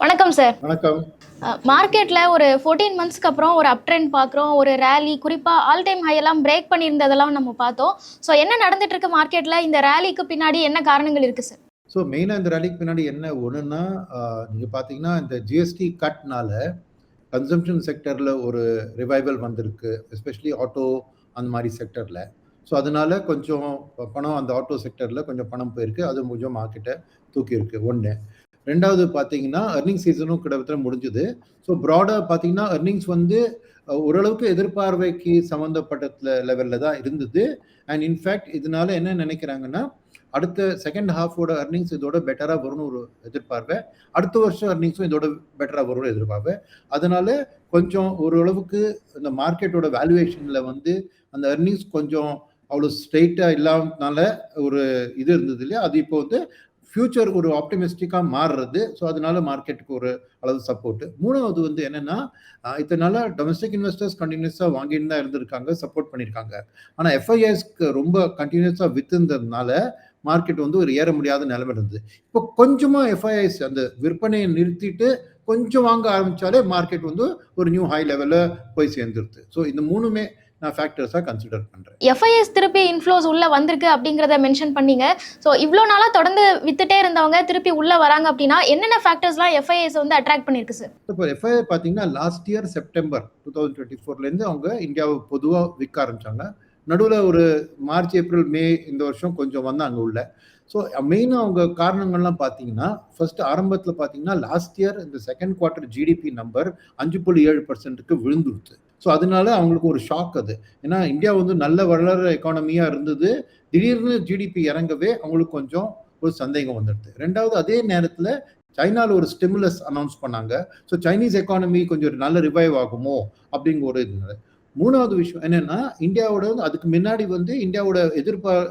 வணக்கம் சார் வணக்கம். மார்க்கெட்டில் ஒரு ஃபோர்டீன் மந்த்ஸ்க்கு அப்புறம் ஒரு அப் ட்ரெண்ட் பார்க்குறோம் ஒரு ரேலி குறிப்பாக ஆல் டைம் ஹை எல்லாம் பிரேக் பண்ணியிருந்ததெல்லாம் நம்ம பார்த்தோம். ஸோ என்ன நடந்துட்டு இருக்கு மார்க்கெட்டில் இந்த ரேலிக்கு பின்னாடி என்ன காரணங்கள் இருக்கு சார் ஸோ மெயினாக இந்த ரேலிக்கு பின்னாடி என்ன ஒன்றுன்னா நீங்கள் பார்த்தீங்கன்னா இந்த ஜிஎஸ்டி கட்னால கன்சம்ஷன் செக்டரில் ஒரு ரிவைவல் வந்திருக்கு எஸ்பெஷலி ஆட்டோ அந்த மாதிரி செக்டரில் ஸோ அதனால கொஞ்சம் பணம் அந்த ஆட்டோ செக்டரில் கொஞ்சம் பணம் போயிருக்கு அது கொஞ்சம் மார்க்கெட்டை தூக்கியிருக்கு. ஒன்று ரெண்டாவது பார்த்தீங்கன்னா அர்னிங் சீசனும் கிட்டத்தட்ட முடிஞ்சுது. ஸோ ப்ராடாக பார்த்தீங்கன்னா அர்னிங்ஸ் வந்து ஓரளவுக்கு எதிர்பார்வைக்கு சம்மந்தப்பட்ட லெவலில் தான் இருந்தது. அண்ட் இன்ஃபேக்ட் இதனால என்ன நினைக்கிறாங்கன்னா அடுத்த செகண்ட் ஹாஃபோட அர்னிங்ஸ் இதோட பெட்டராக வரும்னு ஒரு எதிர்பார்வை அடுத்த வருஷம் அர்னிங்ஸும் இதோட பெட்டராக வரும்னு எதிர்பார்வை அதனால கொஞ்சம் ஓரளவுக்கு இந்த மார்க்கெட்டோட வேல்யூவேஷனில் வந்து அந்த அர்னிங்ஸ் கொஞ்சம் அவ்வளோ ஸ்ட்ரெயிட்டாக இல்லாதனால ஒரு இது இருந்தது இல்லையா? அது இப்போ வந்து ஃபியூச்சர் ஒரு ஆப்டிமிஸ்டிக்காக மாறுறது. ஸோ அதனால மார்க்கெட்டுக்கு ஒரு அளவு சப்போர்ட் மூணாவது வந்து என்னன்னா அஹ் இதனால டொமஸ்டிக் இன்வெஸ்டர்ஸ் கண்டினியூஸாக வாங்கிட்டு தான் இருந்திருக்காங்க சப்போர்ட் பண்ணியிருக்காங்க ஆனால் எஃப்ஐஎஸ்க்கு ரொம்ப கண்டினியூஸாக வித்துருந்ததுனால மார்க்கெட் வந்து ஒரு ஏற முடியாத நிலைமை இருந்தது. இப்போ கொஞ்சமாக எஃப்ஐஎஸ் அந்த விற்பனையை நிறுத்திட்டு கொஞ்சம் வாங்க ஆரம்பிச்சாலே மார்க்கெட் வந்து ஒரு நியூ ஹை லெவலில் போய் சேர்ந்துருது. ஸோ இந்த மூணுமே நான் ஃபேக்டர்ஸாக கன்சிடர் பண்ணுறேன் எஃப்ஐஎஸ் திருப்பி இன்ஃப்ளோஸ் உள்ள வந்திருக்கு அப்படிங்கிறத மென்ஷன் பண்ணீங்க. ஸோ இவ்வளோ நாளாக தொடர்ந்து வித்துட்டே இருந்தவங்க திருப்பி உள்ள வராங்க அப்படின்னா என்னென்ன ஃபேக்டர்ஸ்லாம் எஃப்ஐஎஸ் வந்து அட்ராக்ட் பண்ணிருக்கு சார் இப்போ எஃப்ஐஆர் பார்த்தீங்கன்னா last year September two thousand twenty ஃபோர்லேருந்து அவங்க இந்தியாவை பொதுவாக விற்க ஆரம்பிச்சாங்க. நடுவில் ஒரு மார்ச் ஏப்ரல் மே இந்த வருஷம் கொஞ்சம் வந்தாங்க உள்ள. ஸோ மெயினாக அவங்க காரணங்கள்லாம் பார்த்தீங்கன்னா ஃபர்ஸ்ட் ஆரம்பத்தில் பார்த்தீங்கன்னா லாஸ்ட் இயர் இந்த செகண்ட் குவார்ட்டர் ஜிடிபி நம்பர் அஞ்சு புள்ளி ஏழு பர்சன்ட்டுக்கு விழுந்துருச்சு. ஸோ அதனால அவங்களுக்கு ஒரு ஷாக் அது. ஏன்னா இந்தியா வந்து நல்ல வளர எக்கானமியாக இருந்தது. திடீர்னு ஜிடிபி இறங்கவே அவங்களுக்கு கொஞ்சம் ஒரு சந்தேகம் வந்துடுது. ரெண்டாவது அதே நேரத்தில் சைனால ஒரு ஸ்டிமுலஸ் அனௌன்ஸ் பண்ணாங்க. ஸோ சைனீஸ் எக்கானமி கொஞ்சம் நல்ல ரிவைவ் ஆகுமோ அப்படிங்கிற ஒரு இது மூணாவது விஷயம் என்னன்னா இந்தியாவோட வந்து அதுக்கு முன்னாடி வந்து இந்தியாவோட எதிர்பார்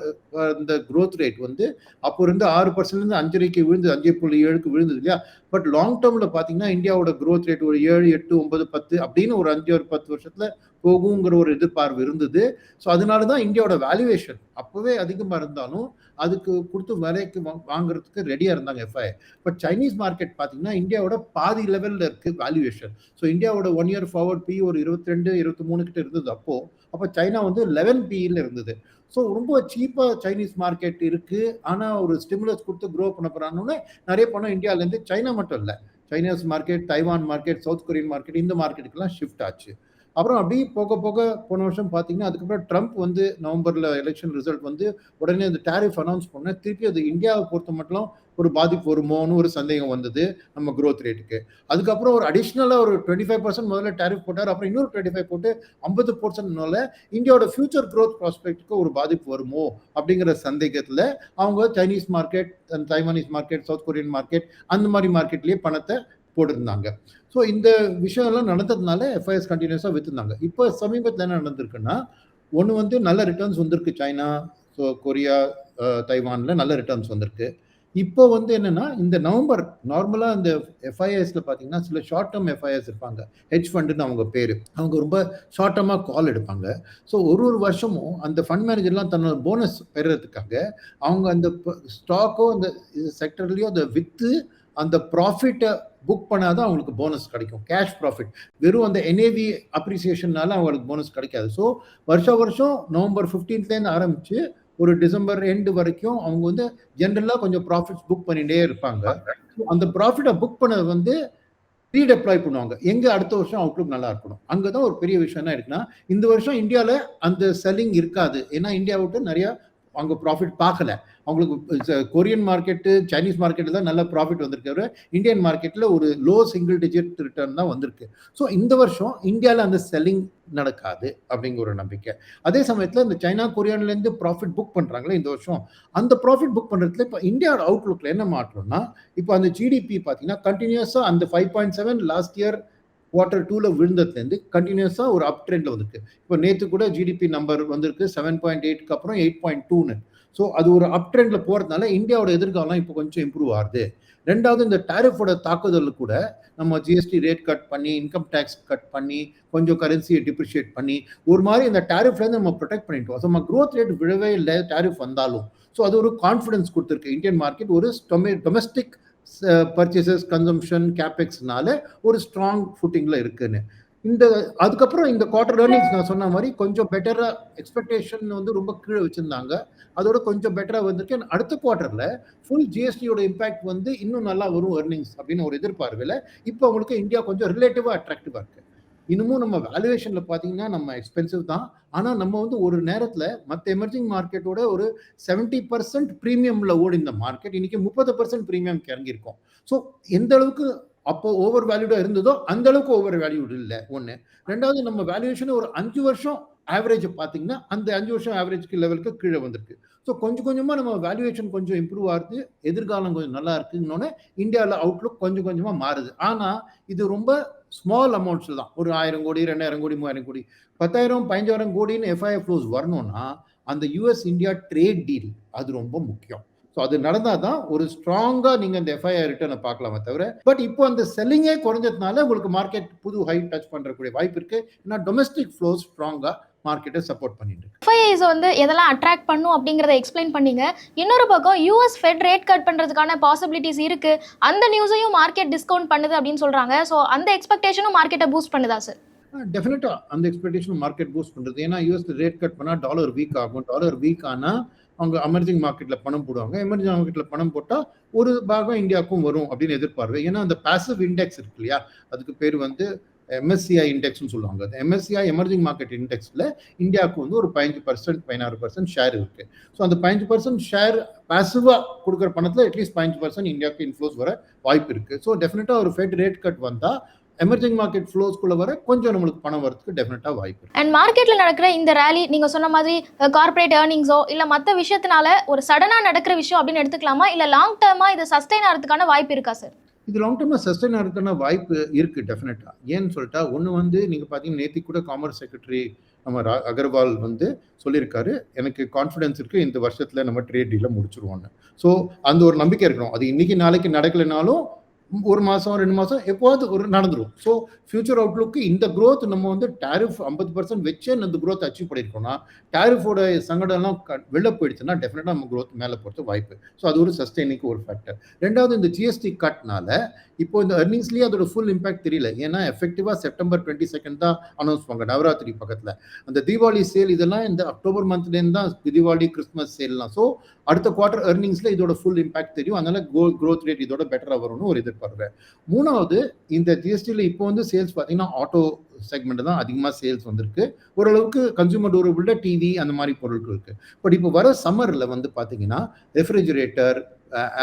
இந்த ரேட் வந்து அப்போ இருந்து ஆறு பர்சன்ட்லேருந்து அஞ்சரைக்கு விழுந்து அஞ்சு புள்ளி ஏழுக்கு விழுந்தது இல்லையா? பட் லாங் டேர்ம்ல பாத்தீங்கன்னா இந்தியாவோட க்ரோத் ரேட் ஒரு ஏழு எட்டு ஒன்பது பத்து அப்படின்னு ஒரு அஞ்சு ஒரு பத்து வருஷத்துல போகுங்கிற ஒரு எதிர்பார்ப்பு இருந்தது. ஸோ அதனால தான் இந்தியாவோட வேல்யூவேஷன் அப்போவே அதிகமாக இருந்தாலும் அதுக்கு கொடுத்து விலைக்கு வாங்குறதுக்கு ரெடியாக இருந்தாங்க எஃப்ஐ பட் சைனீஸ் மார்க்கெட் பார்த்தீங்கன்னா இந்தியாவோட பாதி லெவலில் இருக்கு வேல்யூவேஷன் ஸோ இந்தியாவோட ஒன் இயர் ஃபார்வர்ட் பி ஒரு இருபத்தி ரெண்டு இருபத்தி மூணு கிட்ட இருந்தது அப்போ. அப்போ சைனா வந்து லெவன் பியில் இருந்தது. ஸோ ரொம்ப சீப்பாக சைனீஸ் மார்க்கெட் இருக்குது ஆனால் ஒரு ஸ்டிமுலஸ் கொடுத்து க்ரோ பண்ண போகிறாங்கன்னு நிறைய பணம் இந்தியாவிலேருந்து சைனா மட்டும் இல்லை. Chinese market Taiwan market South Korean market இந்த மார்க்கெட்டுக்கெல்லாம் ஷிஃப்ட் ஆச்சு. அப்புறம் அப்படியே போக போக போன வருஷம் பார்த்தீங்கன்னா அதுக்கப்புறம் ட்ரம்ப் வந்து நவம்பரில் எலெக்ஷன் ரிசல்ட் வந்து உடனே அந்த டேரிஃப் அனௌன்ஸ் பண்ண திருப்பி அது இந்தியாவை பொறுத்த மட்டும் ஒரு பாதிப்பு வருமோன்னு ஒரு சந்தேகம் வந்தது நம்ம க்ரோத் ரேட்டுக்கு அதுக்கப்புறம் ஒரு அடிஷ்னலாக ஒரு டுவெண்ட்டி ஃபைவ் பர்சன்ட் முதல்ல டேரிஃப் போட்டார் அப்புறம் இன்னொரு டுவெண்ட்டி ஃபைவ் போட்டு ஐம்பது பர்சன்ட்னால இந்தியாவோட ஃபியூச்சர் க்ரோத் ப்ராஸ்பெக்ட்டுக்கு ஒரு பாதிப்பு வருமோ அப்படிங்கிற சந்தேகத்தில் அவங்க Chinese market Taiwanese market South Korean market அந்த மாதிரி மார்க்கெட்லேயே பணத்தை போட்டிருந்தாங்க. ஸோ இந்த விஷயம்லாம் நடந்ததுனால எஃப்ஐஎஸ் கண்டினியூஸாக விற்றுருந்தாங்க இப்போ சமீபத்தில் என்ன நடந்திருக்குன்னா ஒன்று வந்து நல்ல ரிட்டர்ன்ஸ் வந்திருக்கு சைனா ஸோ கொரியா தைவானில் நல்ல ரிட்டர்ன்ஸ் வந்திருக்கு. இப்போ வந்து என்னன்னா இந்த நவம்பர் நார்மலாக இந்த எஃப்ஐஎஸ்ல பார்த்தீங்கன்னா சில ஷார்ட் டேர்ம் எஃப்ஐஎஸ் இருப்பாங்க. ஹெச் ஃபண்டுன்னு அவங்க பேர். அவங்க ரொம்ப ஷார்ட் டேர்மாக கால் எடுப்பாங்க. ஸோ ஒரு ஒரு வருஷமும் அந்த ஃபண்ட் மேனேஜர்லாம் தன்னோட போனஸ் பெறுறதுக்காக அவங்க அந்த ஸ்டாக்கோ அந்த செக்டர்லேயோ அதை விற்று அந்த ப்ராஃபிட்டை புக் பண்ணாதான் அவங்களுக்கு போனஸ் கிடைக்கும். கேஷ் ப்ராஃபிட் வெறும் அந்த என்ஏவி அப்ரிசியேஷன்னால அவங்களுக்கு போனஸ் கிடைக்காது. ஸோ வருஷம் வருஷம் நவம்பர் 15th ல இருந்து ஆரம்பிச்சு ஒரு டிசம்பர் எண்டு வரைக்கும் அவங்க வந்து ஜென்ரலாக கொஞ்சம் ப்ராஃபிட்ஸ் புக் பண்ணிகிட்டே இருப்பாங்க. அந்த ப்ராஃபிட்டை புக் பண்ணது வந்து ரீடெப்ளாய் பண்ணுவாங்க. எங்கே அடுத்த வருஷம் அவுட்லுக் நல்லா இருக்கணும். அங்கே தான் ஒரு பெரிய விஷயம் என்ன இருக்குன்னா இந்த வருஷம் இந்தியாவில் அந்த செல்லிங் இருக்காது. ஏன்னா இந்தியாவை விட்டு நிறையா அவங்க ப்ராஃபிட் பார்க்கல. அவங்களுக்கு கொரியன் மார்க்கெட்டு சைனீஸ் மார்க்கெட்டில் தான் நல்ல ப்ராஃபிட் வந்திருக்காரு. இந்தியன் மார்க்கெட்டில் ஒரு லோ சிங்கிள் டிஜிட் ரிட்டர்ன் தான் வந்திருக்கு. ஸோ இந்த வருஷம் இந்தியாவில் அந்த செல்லிங் நடக்காது அப்படிங்கிற ஒரு நம்பிக்கை. அதே சமயத்தில் இந்த சைனா கொரியான்லேருந்து ப்ராஃபிட் புக் பண்ணுறாங்களே இந்த வருஷம். அந்த ப்ராஃபிட் புக் பண்ணுறதுல இப்போ இந்தியாவோட அவுட்லுக்கில் என்ன மாற்றம்னா இப்போ அந்த ஜிடிபி பார்த்தீங்கன்னா கண்டினியூஸாக அந்த five point seven last year quarter டூவில் விழுந்ததுலேருந்து கண்டினியூஸாக ஒரு அப் ட்ரெண்டில் வந்திருக்கு. இப்போ நேற்று கூட ஜிடிபி நம்பர் வந்திருக்கு செவன் பாயிண்ட் எயிட்க்கு அப்புறம் எயிட் பாயிண்ட் டூன்னு ஸோ அது ஒரு அப் ட்ரெண்டில் போகிறதுனால இந்தியாவோட எதிர்காலம் இப்போ கொஞ்சம் இம்ப்ரூவ் ஆகுது. ரெண்டாவது இந்த டாரிஃபோட தாக்குதல் கூட நம்ம ஜிஎஸ்டி ரேட் கட் பண்ணி இன்கம் டேக்ஸ் கட் பண்ணி கொஞ்சம் கரன்சியை டிப்ரிஷியேட் பண்ணி ஒரு மாதிரி இந்த டேரிஃப்லேருந்து நம்ம ப்ரொடெக்ட் பண்ணிட்டோம். ஸோ நம்ம க்ரோத் ரேட் விழவே இல்லை டேரிஃப் வந்தாலும். ஸோ அது ஒரு கான்ஃபிடன்ஸ் கொடுத்துருக்கு. இந்தியன் மார்க்கெட் ஒரு டொமெஸ்டிக் பர்ச்சேசஸ் கன்சம்ஷன் கேபெக்ஸ்னால ஒரு ஸ்ட்ராங் ஃபுட்டிங்ல இருக்குன்னு. இந்த அதுக்கப்புறம் இந்த குவார்டர் ஏர்னிங்ஸ் நான் சொன்ன மாதிரி கொஞ்சம் பெட்டரா எக்ஸ்பெக்டேஷன் வந்து ரொம்ப கீழே வச்சிருந்தாங்க. அதோட கொஞ்சம் பெட்டரா வந்திருக்கு. அடுத்த குவார்டர்ல ஃபுல் ஜிஎஸ்டியோட இம்பாக்ட் வந்து இன்னும் நல்லா வரும் ஏர்னிங்ஸ் அப்படின்னு ஒரு எதிர்பார்வையில் இப்போ உங்களுக்கு இந்தியா கொஞ்சம் ரிலேட்டிவா அட்ராக்டிவா இருக்கு. இன்னமும் நம்ம வேல்யூவேஷன்ல பாத்தீங்கன்னா நம்ம எக்ஸ்பென்சிவ் தான். ஆனா நம்ம வந்து ஒரு நேரத்துல மற்ற எமர்ஜிங் மார்க்கெட்டோட ஒரு செவன்டி பர்சன்ட் ப்ரீமியம்ல ஓடி இந்த மார்க்கெட் இன்னைக்கு முப்பது பர்சன்ட் ப்ரீமியம் இறங்கியிருக்கோம். ஸோ எந்த அளவுக்கு அப்போ ஓவர் வேல்யூடா இருந்ததோ அந்த அளவுக்கு ஓவர் வேல்யூடு இல்லை. ஒன்று ரெண்டாவது நம்ம வேல்யூவேஷன் ஒரு அஞ்சு வருஷம் ஆவரேஜ் பார்த்தீங்கன்னா அந்த அஞ்சு வருஷம் ஆவரேஜ்க்கு லெவலுக்கு கீழே வந்திருக்கு. ஸோ கொஞ்சம் கொஞ்சமாக நம்ம வேல்யூவேஷன் கொஞ்சம் இம்ப்ரூவ் ஆகுது. எதிர்காலம் கொஞ்சம் நல்லா இருக்குன்னொன்னே இந்தியாவில் அவுட்லுக் கொஞ்சம் கொஞ்சமாக மாறுது. ஆனால் இது ரொம்ப ஸ்மால் அமௌண்ட்ஸில் தான். ஒரு ஆயிரம் கோடி ரெண்டாயிரம் கோடி மூவாயிரம் கோடி. பத்தாயிரம் பதினஞ்சாயிரம் கோடின்னு எஃப்ஐஎஃப் ஃப்ளோஸ் வரணும்னா அந்த யூஎஸ் இந்தியா ட்ரேட் டீல் அது ரொம்ப முக்கியம். ஸோ அது நடந்தால் தான் ஒரு ஸ்ட்ராங்காக நீங்கள் அந்த எஃப்ஐஆர் ரிட்டர்னை பார்க்கலாமே தவிர பட் இப்போ அந்த செல்லிங்கே குறைஞ்சதுனால உங்களுக்கு மார்க்கெட் புது ஹை டச் பண்ணுறக்கூடிய வாய்ப்பு இருக்குது ஏன்னா டொமஸ்டிக் ஃப்ளோஸ் ஸ்ட்ராங்காக மார்க்கெட்டை சப்போர்ட் பண்ணிட்டு இருக்கு. எஃப்ஐஐஸ் வந்து எதெல்லாம் அட்ராக்ட் பண்ணும் அப்படிங்கிறத எக்ஸ்பிளைன் பண்ணீங்க. இன்னொரு பக்கம் யூஎஸ் ஃபெட் ரேட் கட் பண்ணுறதுக்கான பாசிபிலிட்டிஸ் இருக்கு. அந்த நியூஸையும் மார்க்கெட் டிஸ்கவுண்ட் பண்ணுது அப்படின்னு சொல்றாங்க. ஸோ அந்த எக்ஸ்பெக்டேஷனும் மார்க்கெட்டை பூஸ்ட் பண்ணுதா சார் டெஃபினட்டா அந்த எக்ஸ்பெக்டேஷன் மார்க்கெட் பூஸ்ட் பண்றது ஏன்னா யூஎஸ் ரேட் கட் பண்ணா டாலர் வீக் ஆகும். டாலர் வீக் ஆனா அவங்க எமர்ஜிங் மார்க்கெட்ல பணம் போடுவாங்க. எமர்ஜிங் மார்க்கெட்ல பணம் போட்டா ஒரு பாகம் இந்தியாவுக்கும் வரும் அப்படின்னு எதிர்பார்வை ஏன்னா அந்த பாசிவ் இண்டெக்ஸ் இருக்கு இல்லையா? அதுக்கு பேர் வந்து எம்எஸ்சிஐ இண்டெக்ஸ்னு சொல்லுவாங்க. அந்த எம்எஸ்சிஐ எமர்ஜிங் மார்க்கெட் இண்டெக்ஸில் இந்தியாவுக்கு வந்து ஒரு பதினஞ்சு பர்சன்ட் பதினாறு பர்சன்ட் ஷேர் இருக்கு. ஸோ அந்த பதினஞ்சு பர்சன்ட் ஷேர் பாசிவாக கொடுக்குற பணத்தில் அட்லீஸ்ட் பதினஞ்சு பர்சன்ட் இந்தியாவுக்கு இன்ஃப்ளோஸ் வர வாய்ப்பு இருக்கு. ஸோ டெஃபினட்டா ஒரு ஃபெட் ரேட் கட் வந்தால் எமர்ஜிங் மார்க்கெட் ஃப்ளோஸ்க்குள்ள வர கொஞ்சம் நம்மளுக்கு பணம் வரதுக்கு டெஃபினட்டா வாய்ப்பு அண்ட் மார்க்கெட்ல நடக்கிற இந்த ரேலி நீங்க சொன்ன மாதிரி கார்ப்பரேட் ஏர்னிங்ஸோ இல்ல மத்த விஷயத்தினால ஒரு சடனா நடக்கிற விஷயம் அப்படின்னு எடுத்துக்கலாமா? இல்ல லாங் டேர்மா இது சஸ்டைன் ஆகிறதுக்கான வாய்ப்பு இருக்கா சார் இது லாங் டேர்மா சஸ்டைன் ஆகிறதுக்கான வாய்ப்பு இருக்குது டெஃபினட்டாக ஏன்னு சொல்லிட்டா ஒன்று வந்து நீங்கள் பார்த்தீங்கன்னா நேத்தி கூட காமர்ஸ் செக்ரட்டரி நம்ம ரா- அகர்வால் வந்து சொல்லியிருக்காரு. எனக்கு கான்ஃபிடன்ஸ் இருக்குது இந்த வருஷத்தில் நம்ம ட்ரேட் டீலை முடிச்சிருவோம்னு. ஸோ அந்த ஒரு நம்பிக்கை இருக்கணும். அது இன்னைக்கு நாளைக்கு நடக்கலைனாலும் ஒரு மாதம் ரெண்டு மாதம் எப்போது ஒரு நடந்துடும் ஸோ ஃபியூச்சர் அவுட்லுக்கு இந்த க்ரோத் நம்ம வந்து டாரிஃப் ஐம்பது பர்சன்ட் வச்சே அந்த க்ரோத் அச்சீவ் பண்ணியிருக்கோம்னா டாரிஃபோட சங்கடம்லாம் க- வெளில போயிடுச்சுன்னா டெஃபினட்டாக நம்ம க்ரோத் மேலே போகிறது வாய்ப்பு. ஸோ அது ஒரு சஸ்டைனிக்கு ஒரு ஃபேக்டர் ரெண்டாவது இந்த ஜிஎஸ்டி கட்னால இப்போ இந்த அர்னிங்ஸ்லேயே அதோட ஃபுல் இம்பாக்ட் தெரியல. ஏன்னா எஃபெக்டிவாக செப்டம்பர் டுவெண்ட்டி செகண்ட் தான் அனௌன்ஸ் பண்ணுவாங்க நவராத்திரி பக்கத்தில். அந்த தீபாவளி சேல் இதெல்லாம் இந்த அக்டோபர் மந்த்லேருந்து தான் தீபாவளி கிறிஸ்மஸ் சேல்லாம் ஸோ அடுத்த குவார்டர் அர்னிங்ஸில் இதோட ஃபுல் இம்பாக்ட் தெரியும். அதனால க்ரோத் ரேட் இதோட பெட்டராக வரும்னு ஒரு இது எதிர்பார்க்குறேன் மூணாவது இந்த ஜிஎஸ்டியில் இப்போ வந்து சேல்ஸ் பார்த்தீங்கன்னா ஆட்டோ செக்மெண்ட் தான் அதிகமாக சேல்ஸ் வந்திருக்கு. ஓரளவுக்கு கன்சூமர் டூரபிள்ல டிவி அந்த மாதிரி பொருட்கள் இருக்கு. பட் இப்போ வர சம்மர்ல வந்து பார்த்தீங்கன்னா refrigerator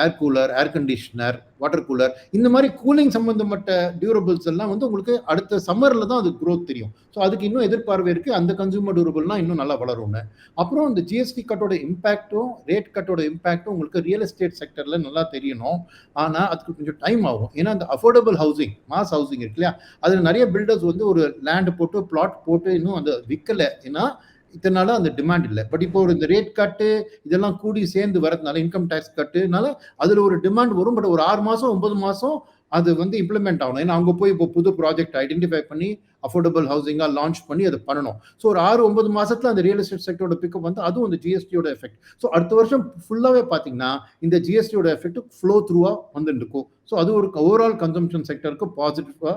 air cooler air conditioner water cooler இந்த மாதிரி கூலிங் சம்பந்தப்பட்ட டியூரபிள்ஸ் எல்லாம் வந்து உங்களுக்கு அடுத்த சம்மரில் தான் அது க்ரோத் தெரியும். ஸோ அதுக்கு இன்னும் எதிர்பார்வை இருக்குது அந்த கன்சூமர் டியூரபிள்லாம் இன்னும் நல்லா வளரும்னு. அப்புறம் இந்த ஜிஎஸ்டி கட்டோட இம்பாக்டும் ரேட் கட்டோட இம்பாக்டும் உங்களுக்கு ரியல் எஸ்டேட் செக்டரில் நல்லா தெரியணும். ஆனால் அதுக்கு கொஞ்சம் டைம் ஆகும். ஏன்னா அந்த அஃபோர்டபுள் ஹவுசிங் மாஸ் ஹவுசிங் இருக்கு இல்லையா? அதில் நிறைய பில்டர்ஸ் வந்து ஒரு லேண்ட் போட்டு பிளாட் போட்டு இன்னும் அந்த விற்கலை ஏன்னா இத்தனை அந்த டிமாண்ட் இல்லை. பட் இப்போ ஒரு இந்த ரேட் கட்டு இதெல்லாம் கூடி சேர்ந்து வரதுனால இன்கம் டேக்ஸ் கட்டுனால அதுல ஒரு டிமாண்ட் வரும் பட் ஒரு ஆறு மாசம் ஒன்பது மாசம் அது வந்து இம்ப்ளிமெண்ட் ஆகணும். ஏன்னா அவங்க போய் இப்போ புது ப்ராஜெக்ட் ஐடென்டிஃபை பண்ணி அஃபோர்டபுள் ஹவுசிங்காக லான்ச் பண்ணி அதை பண்ணணும். ஸோ ஒரு ஆறு ஒன்பது மாதத்தில் அந்த ரியல் எஸ்டேட் செக்டரோட பிக்கப் வந்து அதுவும் அந்த ஜிஎஸ்டியோட எஃபெக்ட் ஸோ அடுத்த வருஷம் ஃபுல்லாகவே பார்த்தீங்கன்னா இந்த ஜிஎஸ்டியோட எஃபெக்ட் ஃப்ளோ த்ரூவாக வந்துட்டு இருக்கும் ஸோ அது ஒரு ஓவரால் கன்சம்ஷன் செக்டருக்கு பாசிட்டிவாக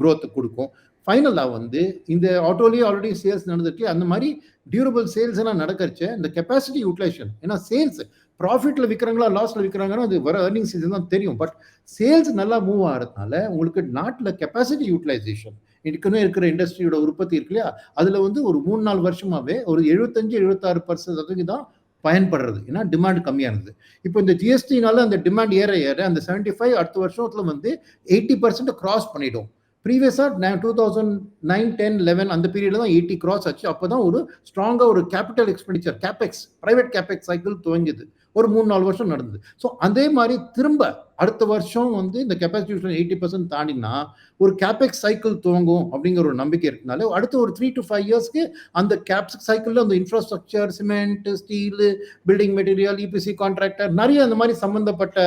க்ரோத் கொடுக்கும். ஃபைனலாக வந்து இந்த ஆட்டோலேயே ஆல்ரெடி சேல்ஸ் நடந்திருக்கு அந்த மாதிரி டியூரபிள் சேல்ஸ் எல்லாம் நடக்கிறச்சு இந்த கெப்பாசிட்டி யூட்டிலைசேஷன் ஏன்னா சேல்ஸ் ப்ராஃபிட்டில் விற்கிறாங்களா லாஸில் விற்கிறாங்கன்னா அது வர ஏர்னிங் சீசன் தான் தெரியும். பட் சேல்ஸ் நல்லா மூவ் ஆகிறதுனால உங்களுக்கு நாட்டில் கெப்பாசிட்டி யூட்டிலைசேஷன் ஏற்கனவே இருக்கிற இண்டஸ்ட்ரியோட உற்பத்தி இருக்கு இல்லையா? அதில் வந்து ஒரு மூணு நாலு வருஷமாகவே ஒரு எழுபத்தஞ்சு எழுபத்தாறு பர்சன்ட் சதவீதம் பயன்படுறது. ஏன்னா டிமாண்ட் கம்மியானது இப்போ இந்த ஜிஎஸ்டினால அந்த டிமாண்ட் ஏற ஏற அந்த 75 ஃபைவ் அடுத்த வருஷத்தில் வந்து எயிட்டி பர்சன்ட் கிராஸ் பண்ணிடும் ப்ரீவியஸாக two thousand nine ten eleven அந்த பீரியடில் தான் எயிட்டி கிராஸ் ஆச்சு. அப்போ தான் ஒரு ஸ்ட்ராங்காக ஒரு capital expenditure capex private capex cycle துவங்கியது. ஒரு மூணு நாலு வருஷம் நடந்தது. ஸோ அதே மாதிரி திரும்ப அடுத்த வருஷம் வந்து இந்த கெப்பாசிட்டி எயிட்டி பர்சன்ட் தாண்டினா ஒரு கேபெக்ஸ் சைக்கிள் துவங்கும் அப்படிங்கிற ஒரு நம்பிக்கை இருக்கனால அடுத்த ஒரு த்ரீ டு ஃபைவ் இயர்ஸ்க்கு அந்த கேப்ஸ் சைக்கிளில் அந்த infrastructure cement steel building material EPC contractor நிறைய அந்த மாதிரி சம்மந்தப்பட்ட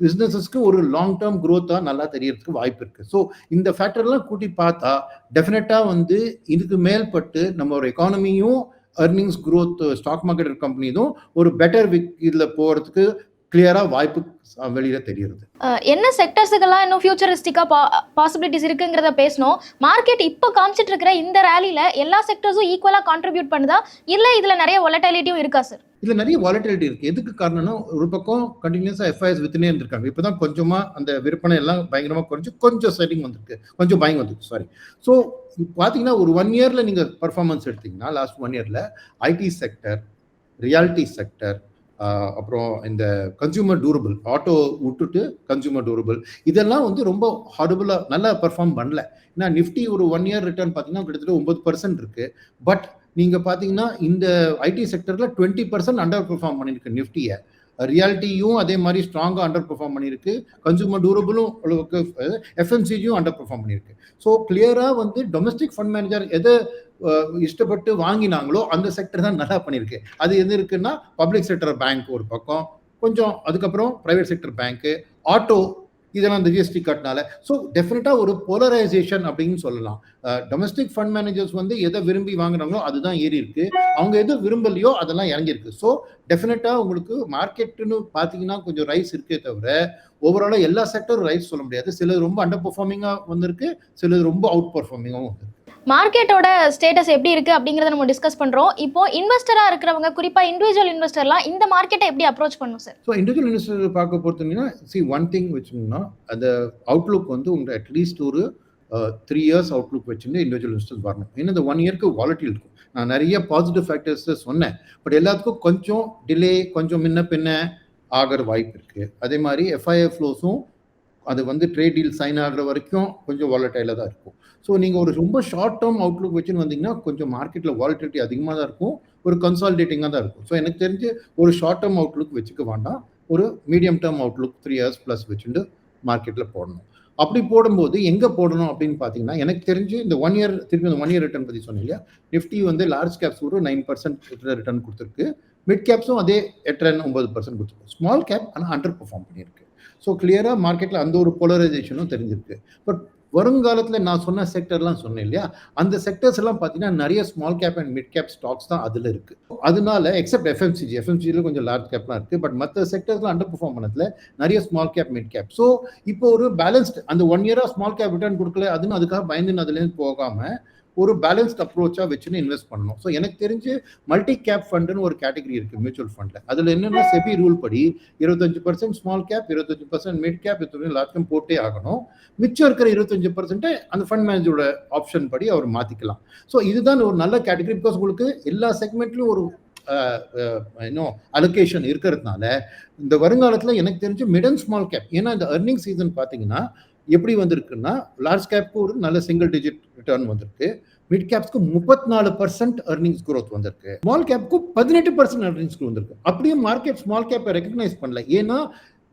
பிஸ்னஸஸ்க்கு ஒரு லாங் டேர்ம் க்ரோத்தாக நல்லா தெரியறதுக்கு வாய்ப்பு இருக்கு. ஸோ இந்த ஃபேக்டர்லாம் கூட்டி பார்த்தா டெஃபினட்டாக வந்து இதுக்கு மேல்பட்டு நம்ம ஒரு எக்கானமியும் அர்னிங்ஸ் க்ரோத் ஸ்டாக் மார்க்கெட் கம்பெனியும் ஒரு பெட்டர் விக் இதில் போகிறதுக்கு கிளியரா வாய்ப்பு வெளியில தெரியுது என்ன செக்டர்ஸுக்கெல்லாம் இன்னும் ஃபியூச்சரிஸ்டிக்காக பா பாசிபிலிட்டிஸ் இருக்குங்கிறத பேசணும். மார்க்கெட் இப்போ காமிச்சிட்டு இருக்கிற இந்த ரேலியில் எல்லா செக்டர்ஸும் ஈக்குவலாக கான்ட்ரிபியூட் பண்ணுதா? இல்லை இதில் நிறைய ஒலட்டாலிட்டியும் இருக்கா சார் இதுல நிறைய வாலட்டிலிட்டி இருக்கு. எதுக்கு காரணம்னா ஒரு பக்கம் கண்டினியூஸா எஃப்ஐஎஸ் வித்துனே இருந்திருக்காங்க. இப்பதான் கொஞ்சமா அந்த விற்பனை எல்லாம் பயங்கரமா குறைஞ்சு கொஞ்சம் செட்டிங் வந்திருக்கு. கொஞ்சம் பயங்க வந்திருக்கு சாரி ஸோ பாத்தீங்கன்னா ஒரு ஒன் இயர்ல நீங்க பர்ஃபார்மன்ஸ் எடுத்தீங்கன்னா லாஸ்ட் ஒன் இயர்ல ஐடி செக்டர் ரியாலிட்டி செக்டர் அப்புறம் இந்த கன்சியூமர் டூரபிள் ஆட்டோ விட்டுட்டு கன்சியூமர் டூரபிள் இதெல்லாம் வந்து ரொம்ப ஹார்டபுளாக நல்லா பெர்ஃபார்ம் பண்ணல. ஏன்னா நிஃப்டி ஒரு ஒன் இயர் ரிட்டர்ன் பார்த்தீங்கன்னா கிட்டத்தட்ட ஒன்பது பர்சன்ட் இருக்கு. பட் நீங்கள் பார்த்தீங்கன்னா இந்த ஐடி செக்டரில் டுவெண்ட்டி பர்சன்ட் அண்டர் பெர்ஃபார்ம் பண்ணியிருக்கு நிஃப்டியை ரியாலிட்டியும் அதே மாதிரி ஸ்ட்ராங்காக அண்டர் பெர்ஃபார்ம் பண்ணியிருக்கு கன்சூமர் டூரபிளும் அளவுக்கு எஃப்எம்சிஜியும் அண்டர் பெர்ஃபார்ம் பண்ணியிருக்கு ஸோ கிளியராக வந்து டொமஸ்டிக் ஃபண்ட் மேனேஜர் எதை இஷ்டப்பட்டு வாங்கினாங்களோ அந்த செக்டர் தான் நல்லா பண்ணியிருக்கு. அது எது இருக்குன்னா பப்ளிக் செக்டர் பேங்க் ஒரு பக்கம் கொஞ்சம் அதுக்கப்புறம் ப்ரைவேட் செக்டர் பேங்க்கு ஆட்டோ இதெல்லாம் இந்த ஜிஎஸ்டி கட்னால ஸோ டெஃபினட்டாக ஒரு போலரைசேஷன் அப்படின்னு சொல்லலாம். டொமஸ்டிக் ஃபண்ட் மேனேஜர்ஸ் வந்து எதை விரும்பி வாங்குறாங்களோ அதுதான் ஏறி இருக்கு. அவங்க எது விரும்பலையோ அதெல்லாம் இறங்கியிருக்கு. ஸோ டெஃபினட்டாக உங்களுக்கு மார்க்கெட்டுன்னு பார்த்தீங்கன்னா கொஞ்சம் ரைஸ் இருக்கே தவிர ஓவராலாக எல்லா செக்டரும் ரைஸ் சொல்ல முடியாது. சிலது ரொம்ப அண்டர் பர்ஃபார்மிங்காக வந்திருக்கு சிலது ரொம்ப அவுட் பர்ஃபார்மிங்காகவும் வந்திருக்கு. மார்க்கெட்டோட ஸ்டேட்டஸ் எப்படி இருக்கு அப்படிங்கறத நம்ம டிஸ்கஸ் பண்றோம். இப்போ இன்வெஸ்டரா இருக்கிறவங்க குறிப்பா இண்டிவிஜுவல் இன்வெஸ்டர்லாம் இந்த மார்க்கெட்டை எப்படி அப்ரோச் பண்ணும் சார் ஸோ இண்டிவிஜுவல் இன்வெஸ்டர் பார்க்க பொறுத்தீங்கன்னா சி ஒன் திங் வச்சுங்கன்னா அந்த அவுட்லுக் வந்து உங்களுக்கு அட்லீஸ்ட் ஒரு த்ரீ இயர்ஸ் அவுட்லுக் வச்சுருந்து இண்டிவிஜுவல் இன்வெஸ்டர்ஸ் வரணும். ஏன்னா இந்த ஒன் இயர்க்கு வாலட்டில் இருக்கும். நான் நிறைய பாசிட்டிவ் ஃபேக்டர்ஸ் சொன்னேன். பட் எல்லாத்துக்கும் கொஞ்சம் டிலே கொஞ்சம் முன்ன பின்ன ஆகிற வாய்ப்பு இருக்கு. அதே மாதிரி எஃப்ஐஏ ஃப்ளோஸும் அது வந்து ட்ரேட் டீல் சைன் ஆகிற வரைக்கும் கொஞ்சம் வாலட்டைலாக தான் இருக்கும். ஸோ நீங்கள் ஒரு ரொம்ப ஷார்ட் டேர்ம் அவுட்லுக் வச்சுன்னு வந்தீங்கன்னா கொஞ்சம் மார்க்கெட்டில் வாலட்டிலிட்டி அதிகமாக தான் இருக்கும். ஒரு கன்சாலிடேட்டிங்காக தான் இருக்கும். ஸோ எனக்கு தெரிஞ்சு ஒரு ஷார்ட் டேர்ம் அவுட்லுக் வச்சுக்க வேண்டாம். ஒரு medium term outlook three years plus வச்சுட்டு மார்க்கெட்டில் போடணும். அப்படி போடும்போது எங்கே போடணும் அப்படின்னு பார்த்தீங்கன்னா எனக்கு தெரிஞ்சு இந்த ஒன் இயர் திருப்பி இந்த ஒன் இயர் ரிட்டர்ன் பற்றி சொன்னேன் இல்லையா? நிஃப்டி வந்து லார்ஜ் கேப்ஸ் ஒரு நைன் பர்சன்ட் ரிட்டர்ன் கொடுத்துருக்கு. மிட் கேப்ஸும் அதே எட்டு ஒன்பது பர்சன்ட் கொடுத்துருக்கு. ஸ்மால் கேப் ஆனால் அண்டர் பர்ஃபார்ம் பண்ணியிருக்கு. ஸோ கிளியராக மார்க்கெட்டில் அந்த ஒரு போலரைசேஷனும் தெரிஞ்சிருக்கு. பட் வருங்காலத்தில் நான் சொன்ன செக்டர்லாம் சொன்னேன் இல்லையா? அந்த செக்டர்ஸ் எல்லாம் பார்த்தீங்கன்னா நிறைய small cap and mid cap stocks தான் அதில் இருக்குது அதனால எக்ஸப்ட் எஃப்எம்சிஜி எஃப்எம்சிஜியில் கொஞ்சம் லார்ஜ் கேப்லாம் இருக்குது பட் மற்ற செக்டர்ஸ்லாம் அண்டர் பெர்ஃபார்ம் பண்ணதில் நிறைய small cap mid cap so இப்போ ஒரு பேலன்ஸ்ட் அந்த ஒன் இயராக ஸ்மால் கேப் ரிட்டர்ன் கொடுக்கல அதுன்னு அதுக்காக பயந்து அதுலேருந்து போகாமல் ஒரு பேலன்ஸ்ட் அப்ரோச்சாக வச்சுன்னு இன்வெஸ்ட் பண்ணணும். ஸோ எனக்கு தெரிஞ்சு மல்டி கேப் ஃபண்டுன்னு ஒரு கேட்டகரி இருக்கு மியூச்சுவல் ஃபண்டில் அதில் என்னென்னா செபி ரூல் படி இருபத்தஞ்சு பர்சன்ட் ஸ்மால் கேப் இருபத்தஞ்சு பர்சன்ட் மிட் கேப் இத்தனை எல்லாத்துக்கும் போட்டே ஆகணும். மிச்சம் இருக்கிற இருபத்தஞ்சு பர்சன்ட் அந்த ஃபண்ட் மேனேஜரோட ஆப்ஷன் படி அவர் மாற்றிக்கலாம் ஸோ இதுதான் ஒரு நல்ல கேட்டகரி பிகாஸ் உங்களுக்கு எல்லா செக்மெண்ட்லையும் ஒரு இன்னும் அலோகேஷன் இருக்கிறதுனால இந்த வருங்காலத்தில் எனக்கு தெரிஞ்சு மிட் அண்ட் ஸ்மால் கேப் ஏன்னா இந்த அர்னிங் சீசன் பார்த்தீங்கன்னா எப்படி வந்திருக்குன்னா லார்ஜ் கேப்க்கு ஒரு நல்ல சிங்கிள் டிஜிட் ரிட்டர்ன் வந்திருக்கு. மிட் கேப்ஸ்க்கு முப்பத்தி நாலு பர்சன்ட் அர்னிங்ஸ் க்ரோத் வந்திருக்கு. ஸ்மால் கேப்க்கு பதினெட்டு பர்சன்ட் அர்னிங்ஸ் வந்திருக்கு. அப்படியே மார்க்கெட் ஸ்மால் கேப்பை ரெக்கக்னைஸ் பண்ணல. ஏன்னா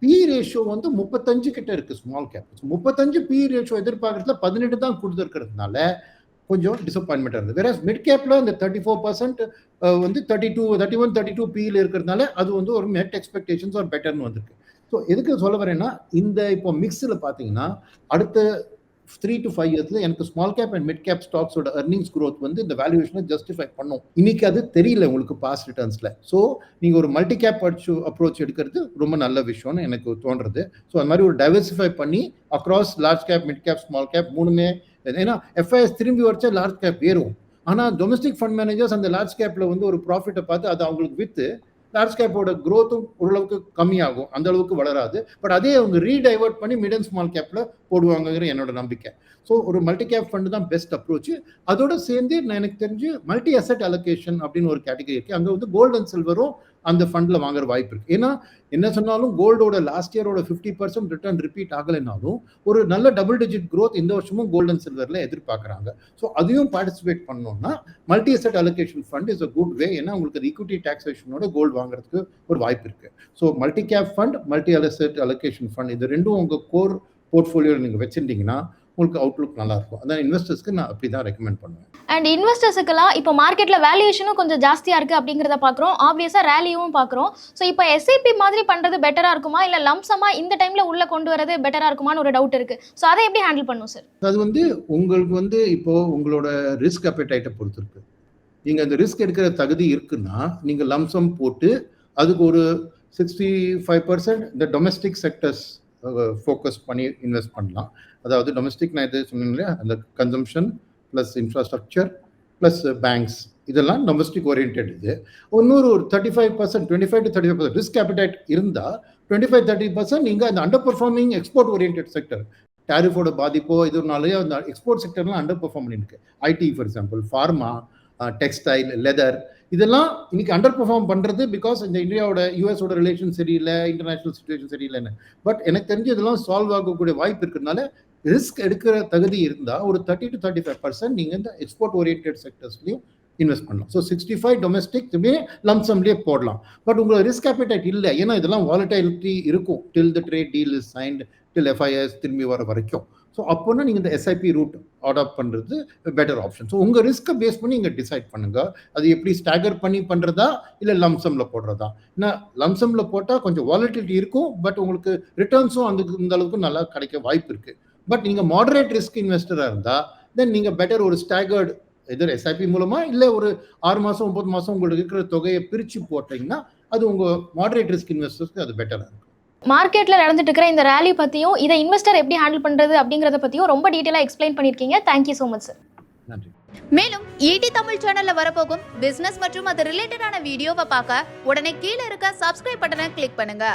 பி ரேஷியோ வந்து முப்பத்தஞ்சு கிட்ட இருக்கு ஸ்மால் கேப் முப்பத்தஞ்சு பி ரேஷியோ எதிர்பார்க்கறதுல பதினெட்டு தான் கொடுத்துருக்கிறதுனால கொஞ்சம் டிசப்பாயின்மெண்ட் இருந்தது. வேற மிட் கேப்ல இந்த தேர்ட்டி ஃபோர் பர்சன்ட் வந்து thirty two thirty one thirty two பியில் இருக்கிறதுனால அது வந்து ஒரு மெட் எக்ஸ்பெக்டேஷன்ஸ் ஒரு பெட்டர்னு வந்திருக்கு. ஸோ எதுக்கு சொல்ல வரேன்னா இந்த இப்போ மிக்ஸில் பார்த்தீங்கன்னா அடுத்த த்ரீ டு ஃபைவ் இயர்ஸில் எனக்கு small cap and mid cap ஸ்டாக்ஸோட earnings growth வந்து இந்த வேல்யூவேஷனை ஜஸ்டிஃபை பண்ணும். இன்னைக்கு அது தெரியல உங்களுக்கு பாஸ் ரிட்டர்ன்ஸில் ஸோ நீங்கள் ஒரு மல்டி கேப் அப்ரோச் எடுக்கிறது ரொம்ப நல்ல விஷயம்னு எனக்கு தோன்றது. ஸோ அந்த மாதிரி ஒரு டைவர்சிஃபை பண்ணி across large cap mid cap small cap மூணுமே ஏன்னா எஃப்ஐஎஸ் திரும்பி வரைச்சா லார்ஜ் கேப் ஏறும் ஆனால் டொமஸ்டிக் ஃபண்ட் மேனேஜர்ஸ் அந்த லார்ஜ் கேப்பில் வந்து ஒரு ப்ராஃபிட்டை பார்த்து அது அவங்களுக்கு விற்று லார்ஜ் கேப்போட ஓரளவுக்கு கம்மியாகும். அந்த அளவுக்கு வளராது. பட் அதே அவங்க ரீடைவர்ட் பண்ணி மிட் அண்ட் ஸ்மால் கேப்ல போடுவாங்கங்கிற என்னோட நம்பிக்கை. ஸோ ஒரு மல்டி கேப் ஃபண்டு தான் பெஸ்ட் அப்ரோச் அதோட சேர்ந்து நான் எனக்கு தெரிஞ்சு மல்டி அசெட் அலோகேஷன் அப்படின்னு ஒரு கேட்டகரி இருக்கு. அங்கே வந்து கோல்டு அண்ட் சில்வரும் அந்த ஃபண்டில் வாங்குற வாய்ப்பு இருக்கு. ஏன்னா என்ன சொன்னாலும் கோல்டோட லாஸ்ட் இயரோட ஃபிஃப்டி பர்சன்ட் ரிட்டர்ன் ரிப்பீட் ஆகலைனாலும் ஒரு நல்ல டபுள் டிஜிட் க்ரோத் இந்த வருஷமும் கோல்டன் அண்ட் சில்வரில் எதிர்பார்க்குறாங்க. ஸோ அதையும் பார்ட்டிசிபேட் பண்ணோம்னா multi asset allocation fund is a good way ஏன்னா உங்களுக்கு ஈக்விட்டி டேக்ஸேஷனோட கோல்டு வாங்குறதுக்கு ஒரு வாய்ப்பு இருக்கு. So multi cap fund multi asset allocation fund இது ரெண்டும் உங்கள் கோர் போர்ட்ஃபோலியோவில் நீங்கள் வச்சுருந்தீங்கன்னா உங்களுக்கு அவுட்லுக் நல்லா இருக்கும் அதான் இன்வெஸ்டர்ஸ்க்கு நான் அப்படி தான் ரெக்கமெண்ட் பண்ணுவேன். அண்ட் இன்வெஸ்டர்ஸுக்கெல்லாம் இப்போ மார்க்கெட்டில் வேல்யூவேஷனும் கொஞ்சம் ஜாஸ்தியாக இருக்குது அப்படிங்கிறத பார்க்குறோம் ஆப்வியஸாக ரேலியும் பார்க்குறோம் ஸோ இப்போ எஸ்ஐபி மாதிரி பண்ணுறது பெட்டராக இருக்குமா? இல்லை லம்சமாக இந்த டைமில் உள்ளே கொண்டு வரது பெட்டராக இருக்குமான்னு ஒரு டவுட் இருக்குது ஸோ அதை எப்படி ஹேண்டில் பண்ணும் சார் அது வந்து உங்களுக்கு வந்து இப்போ உங்களோட ரிஸ்க் அப்பேட்டைட்டை பொறுத்து இருக்கு நீங்க அந்த ரிஸ்க் எடுக்கிற தகுதி இருக்குன்னா நீங்க லம்சம் போட்டு அதுக்கு ஒரு சிக்ஸ்டி ஃபைவ் பர்சன்ட் இந்த டொமஸ்டிக் செக்டர்ஸ் ஃபோக்கஸ் பண்ணி இன்வெஸ்ட் பண்ணலாம். அதாவது டொமஸ்டிக் நான் எது சொன்னீங்க இல்லையா? அந்த consumption plus infrastructure plus banks இதெல்லாம் டொமஸ்டிக் ஓரியன்ட் இது. இன்னொரு ஒரு thirty five percent twenty five to thirty five percent risk appetite இருந்தால் டுவெண்ட்டி ஃபைவ் தேர்ட்டி பர்சன்ட் நீங்கள் அந்த under performing export orient sector டேரிஃபோட பாதிப்போ இதுனாலேயே அந்த எக்ஸ்போர்ட் செக்டர்லாம் அண்டர் பர்ஃபார்ம் பண்ணிருக்கு IT for example pharma textile leather இதெல்லாம் இன்னைக்கு அண்டர் பெர்ஃபார்ம் பண்ணுறது பிகாஸ் இந்த இந்தியாவோட யூஎஸோட ரிலேஷன் சரியில்லை இன்டர்நேஷனல் சுச்சுவேஷன் சரியில்லைன்னு. பட் எனக்கு தெரிஞ்சு இதெல்லாம் சால்வ் ஆகக்கூடிய வாய்ப்பு இருக்கிறதுனால ரிஸ்க் எடுக்கிற தகுதி இருந்தால் ஒரு thirty to thirty five percent நீங்கள் இந்த எக்ஸ்போர்ட் ஓரியன்ட் செக்டர்ஸ்லையும் இன்வெஸ்ட் பண்ணலாம். ஸோ சிக்ஸ்டி ஃபைவ் டொமஸ்டிக் லம்சம்லேயே போடலாம். பட் உங்களுக்கு ரிஸ்க் கேபிடைட் இல்லை. ஏன்னா இதெல்லாம் வாலட்டிலிட்டி இருக்கும். Till the trade deal is signed till FIs திரும்பி வர வரைக்கும். ஸோ அப்போனா நீங்கள் இந்த எஸ்ஐபி ரூட் அடாப்ட் பண்ணுறது பெட்டர் ஆப்ஷன் ஸோ உங்கள் ரிஸ்க்கை பேஸ் பண்ணி இங்கே டிசைட் பண்ணுங்கள் அது எப்படி ஸ்டாகர் பண்ணி பண்ணுறதா இல்லை லம்சமில் போடுறதா? ஏன்னா லம்சமில் போட்டால் கொஞ்சம் வாலட்டிலிட்டி இருக்கும் பட் உங்களுக்கு ரிட்டர்ன்ஸும் அந்த இந்த அளவுக்கு நல்லா கிடைக்க வாய்ப்பு இருக்குது பட் நீங்கள் மாடரேட் ரிஸ்க் இன்வெஸ்டராக இருந்தால் தென் நீங்கள் பெட்டர் ஒரு ஸ்டாகர்டு எதிர் எஸ்ஐபி மூலமாக இல்லை ஒரு ஆறு மாதம் ஒம்பது மாதம் உங்களுக்கு இருக்கிற தொகையை பிரித்து போட்டிங்கன்னா அது உங்கள் மாடரேட் ரிஸ்க் இன்வெஸ்டர்ஸ்க்கு அது பெட்டராக இருக்கும். மார்க்கெட்ல நடந்துட்டு இருக்கிற இந்த ரேலி பத்தியும் இதை இன்வெஸ்டர் எப்படி ஹேண்டில் பண்றது அப்படிங்கறத பத்தியும் ரொம்ப டீட்டெயிலாக எக்ஸ்பிளைன் பண்ணியிருக்கீங்க. தேங்க்யூ ஸோ மச் சார் நன்றி. மேலும் ஈடி தமிழ் சேனல்ல வரப்போகும் பிசினஸ் மற்றும் அது ரிலேட்டடான வீடியோவை பார்க்க உடனே கீழே இருக்க சப்ஸ்கிரைப் பட்டனை கிளிக் பண்ணுங்க.